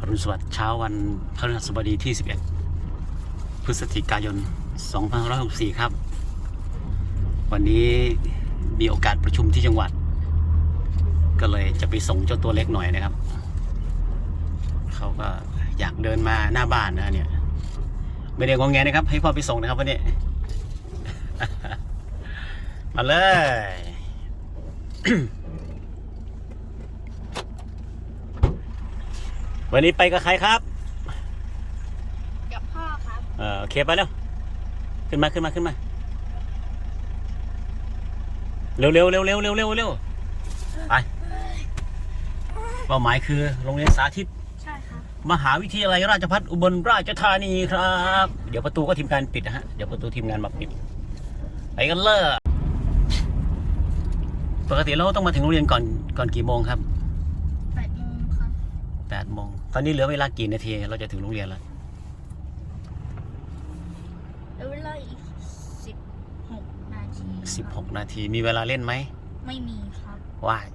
อรุณสวัสดิ์เช้าวันพฤหัสบดีที่ 11 พฤศจิกายน 2564 ครับ วันนี้มีโอกาสประชุมที่จังหวัด ก็เลยจะไปส่งเจ้าตัวเล็กหน่อยนะครับ เขาก็อยากเดินมาหน้าบ้านนะเนี่ย ไม่ได้งองแงนะครับ ให้พ่อไปส่งนะครับวันนี้ มาเลย วันนี้ไปกับใครครับ กับพ่อครับเออโอเคไปแล้วขึ้นมาขึ้นมาขึ้นมา เร็วเร็วเร็วเร็วเร็วเร็วเร็วไปเป้าหมายคือโรงเรียนสาธิตใช่ครับมหาวิทยาลัยราชภัฏอุบลราชธานีครับ เดี๋ยวประตูก็ทีมงานปิดนะฮะเดี๋ยวประตูทีมงานมาปิดไปกันเลยปกติเราต้องมาถึงโรงเรียนก่อนก่อนกี่โมงครับ แปดโมงตอนนี้เหลือเวลากี่นาที เราจะถึงโรงเรียนแล้วแล้วเวลาอีกสิบหกนาทีสิบหกนาที มีเวลาเล่นไหม ไม่มีครับว่าย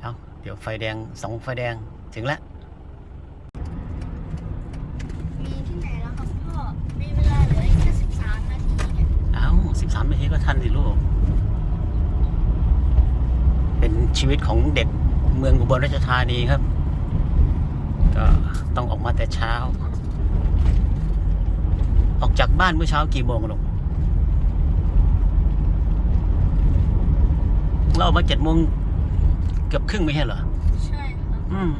เอาเดี๋ยวไฟแดงสองไฟแดงถึงแล้วมีที่ไหนแล้วครับพ่อ มีเวลาเหลืออีกแค่สิบสามนาทีเนี่ยเอาสิบสามนาทีก็ทันสิลูก เป็นชีวิตของเด็กเมืองอุบลราชธานีครับ ก็ต้องออกมา แต่เช้า ออกจากบ้านเมื่อเช้ากี่โมงลูกเราออกมาเจ็ดโมงเกือบครึ่งไม่ใช่เหรอ ใช่ครับอืม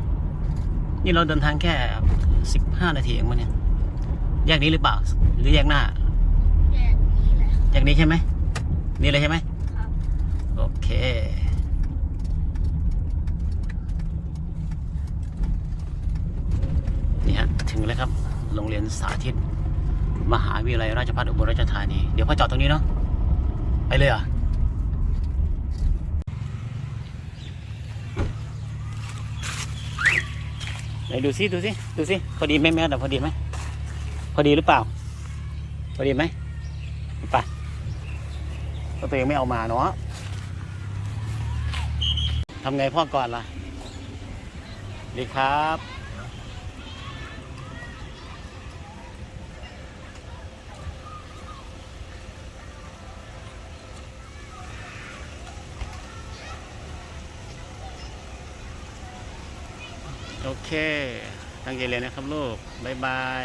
นี่เราเดินทางแค่สิบห้านาทีเองมั้งเนี่ย แยกนี้หรือเปล่า หรือแยกหน้า แยกนี้แหละ แยกนี้ใช่ไหม นี่เลยใช่ไหมครับ โอเค นี่ฮะ ถึงแล้วครับ โรงเรียนสาธิต มหาวิทยาลัยราชภัฏอุบลราชธานี เดี๋ยวพ่อจอดตรงนี้เนาะ ไปเลยอะไหนดูซิดูซิดูซิพอดีไหมแม่แต่พอดีไหมพอดีหรือเปล่า พอดีไหมไปก็ตัวเองไม่เอามาเนาะทำไงพ่อก่อนล่ะ ดีครับ โอเค ตั้งใจเรียนนะครับลูก บ๊ายบาย